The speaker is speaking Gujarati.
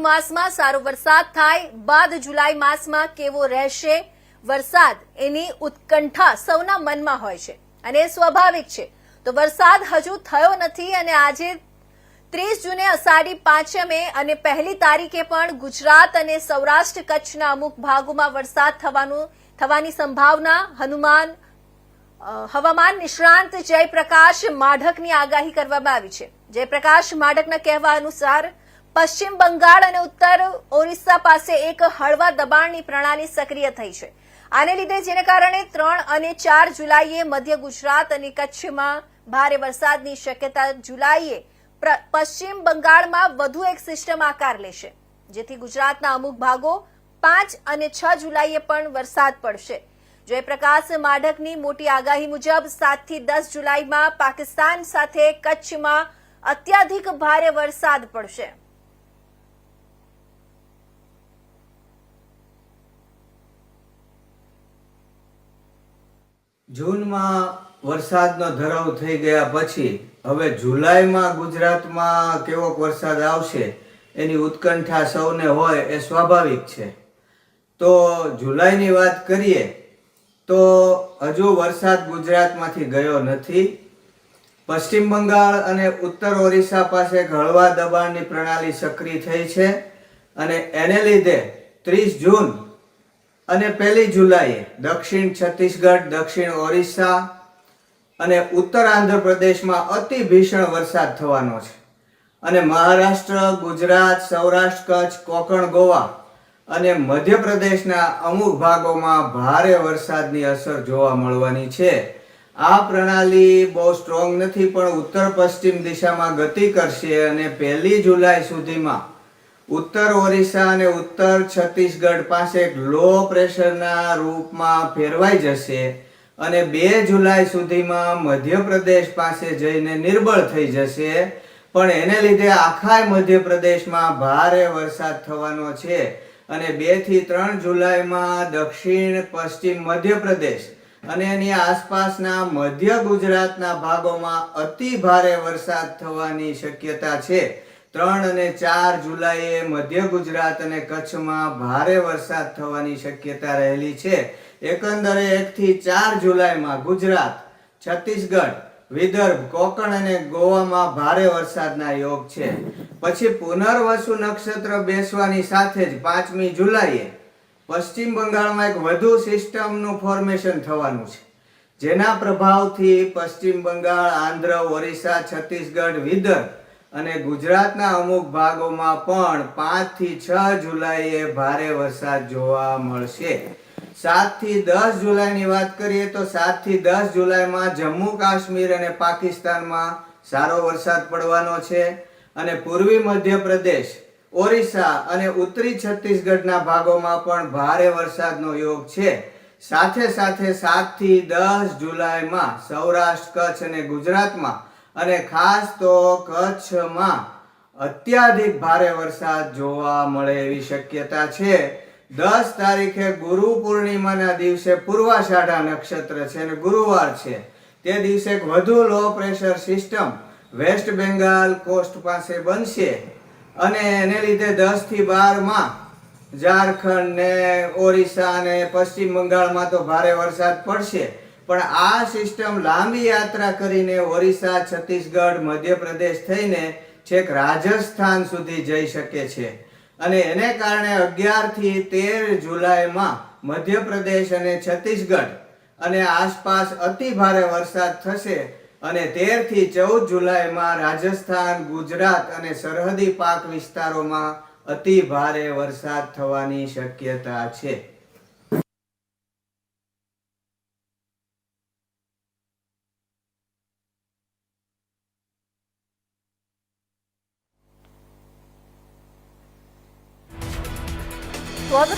માસમાં સારો વરસાદ થાય, બાદ જુલાઈ માસમાં કેવો રહેશે? વરસાદ એની ઉત્કંઠા સૌના મનમાં હોય છે અને સ્વાભાવિક છે. તો વરસાદ હજુ થયો નથી અને આજે ત્રીસ જૂને અષાઢી પાંચમે અને પહેલી તારીખે પણ ગુજરાત અને સૌરાષ્ટ્ર કચ્છના અમુક ભાગોમાં વરસાદ થવાનું, થવાની સંભાવના, હનુમાન હવામાન નિષ્ણાંત જયપ્રકાશ માઢકની આગાહી કરવામાં આવી છે. જયપ્રકાશ માઢકના કહેવા અનુસાર પશ્ચિમ બંગાળ અને ઉત્તર ઓરિસ્સા પાસે એક હળવા દબાણની પ્રણાલી સક્રિય થઈ છે. આને લીધે જેને કારણે ત્રણ અને ચાર જુલાઈએ મધ્ય ગુજરાત અને કચ્છમાં ભારે વરસાદની શક્યતા જુલાઈએ પશ્ચિમ બંગાળમાં વધુ એક સિસ્ટમ આકાર લેશે, જેથી ગુજરાતના અમુક ભાગો પાંચ અને છ જુલાઈએ પણ વરસાદ પડશે. જયપ્રકાશ માઢકની મોટી આગાહી મુજબ સાતથી દસ જુલાઈમાં પાકિસ્તાન સાથે કચ્છમાં અત્યાધિક ભારે વરસાદ પડશે. જૂનમાં વરસાદનો ધરાવ થઈ ગયા પછી, હવે જુલાઈમાં ગુજરાતમાં કેવો વરસાદ આવશે, એની ઉત્કંઠા સૌને હોય એ સ્વાભાવિક છે. તો જુલાઈની વાત કરીએ, તો હજુ વરસાદ ગુજરાતમાંથી ગયો નથી. પશ્ચિમ બંગાળ અને ઉત્તર ઓરિસ્સા પાસે ઘળવા દબાણની પ્રણાલી સક્રિય થઈ છે અને એને લીધે ત્રીસ જૂન અને પહેલી જુલાઈએ દક્ષિણ છત્તીસગઢ, દક્ષિણ ઓરિસ્સા અને ઉત્તર આંધ્રપ્રદેશમાં અતિ ભીષણ વરસાદ થવાનો છે. અને મહારાષ્ટ્ર, ગુજરાત, સૌરાષ્ટ્ર, કચ્છ, કોકણ, ગોવા અને મધ્યપ્રદેશના અમુક ભાગોમાં ભારે વરસાદની અસર જોવા મળવાની છે. આ પ્રણાલી બહુ સ્ટ્રોંગ નથી, પણ ઉત્તર પશ્ચિમ દિશામાં ગતિ કરશે અને પહેલી જુલાઈ સુધીમાં ઉત્તર ઓરિસ્સા અને ઉત્તર છત્તીસગઢ પાસે એક લો પ્રેશરના રૂપમાં ફેરવાઈ જશે અને બે જુલાઈ સુધીમાં મધ્યપ્રદેશ પાસે જઈને નિર્બળ થઈ જશે. પણ એને લીધે આખા મધ્યપ્રદેશમાં ભારે વરસાદ થવાનો છે અને બેથી ત્રણ જુલાઈમાં દક્ષિણ, પશ્ચિમ મધ્યપ્રદેશ અને એની આસપાસના મધ્ય ગુજરાતના ભાગોમાં અતિ ભારે વરસાદ થવાની શક્યતા છે. ત્રણ અને ચાર જુલાઈએ મધ્ય ગુજરાત અને કચ્છમાં ભારે વરસાદ થવાની શક્યતા રહેલી છે. એકંદરે એક થી ચાર જુલાઈમાં ગુજરાત, છત્તીસગઢ, વિદર્ભ, કોકણ અને ગોવામાં ભારે વરસાદના યોગ છે. પછી પુનર્વસુ નક્ષત્ર બેસવાની સાથે જ પાંચમી જુલાઈએ પશ્ચિમ બંગાળમાં એક વધુ સિસ્ટમનું ફોર્મેશન થવાનું છે. જેના પ્રભાવથી પશ્ચિમ બંગાળ, આંધ્ર, ઓરિસ્સા, છત્તીસગઢ, વિદર્ભ અને ગુજરાતના અમુક ભાગોમાં પણ પાંચથી છ જુલાઈએ ભારે વરસાદ જોવા મળશે. સાતથી દસ જુલાઈની વાત કરીએ તો સાતથી દસ જુલાઈમાં જમ્મુ કાશ્મીર અને પાકિસ્તાનમાં સારો વરસાદ પડવાનો છે અને પૂર્વી મધ્યપ્રદેશ, ઓરિસ્સા અને ઉત્તરી છત્તીસગઢના ભાગોમાં પણ ભારે વરસાદનો યોગ છે. સાથે સાથે સાતથી દસ જુલાઈમાં સૌરાષ્ટ્ર, કચ્છ અને ગુજરાતમાં અને ખાસ તો કચ્છમાં અત્યાધિક ભારે વરસાદ જોવા મળે એવી શક્યતા છે. દસ તારીખે ગુરુ પૂર્ણિમાના દિવસે પૂર્વાષાઢા નક્ષત્ર છે અને ગુરુવાર છે. તે દિવસે વધુ low pressure system west Bengal coast પાસે બનશે. અને એને લીધે દસથી બારમાં ઝારખંડ ને ઓરિસ્સા ને પશ્ચિમ બંગાળમાં તો ભારે વરસાદ પડશે. પણ આ સિસ્ટમ લાંબી યાત્રા કરીને ઓરિસ્સા, છત્તીસગઢ, મધ્યપ્રદેશ થઈને છેક રાજસ્થાન સુધી જઈ શકે છે. અને એને કારણે અગિયારથી તેર જુલાઈમાં મધ્યપ્રદેશ અને છત્તીસગઢ અને આસપાસ અતિ ભારે વરસાદ થશે અને તેરથી ચૌદ જુલાઈમાં રાજસ્થાન, ગુજરાત અને સરહદી પાક વિસ્તારોમાં અતિ ભારે વરસાદ થવાની શક્યતા છે. તો અગર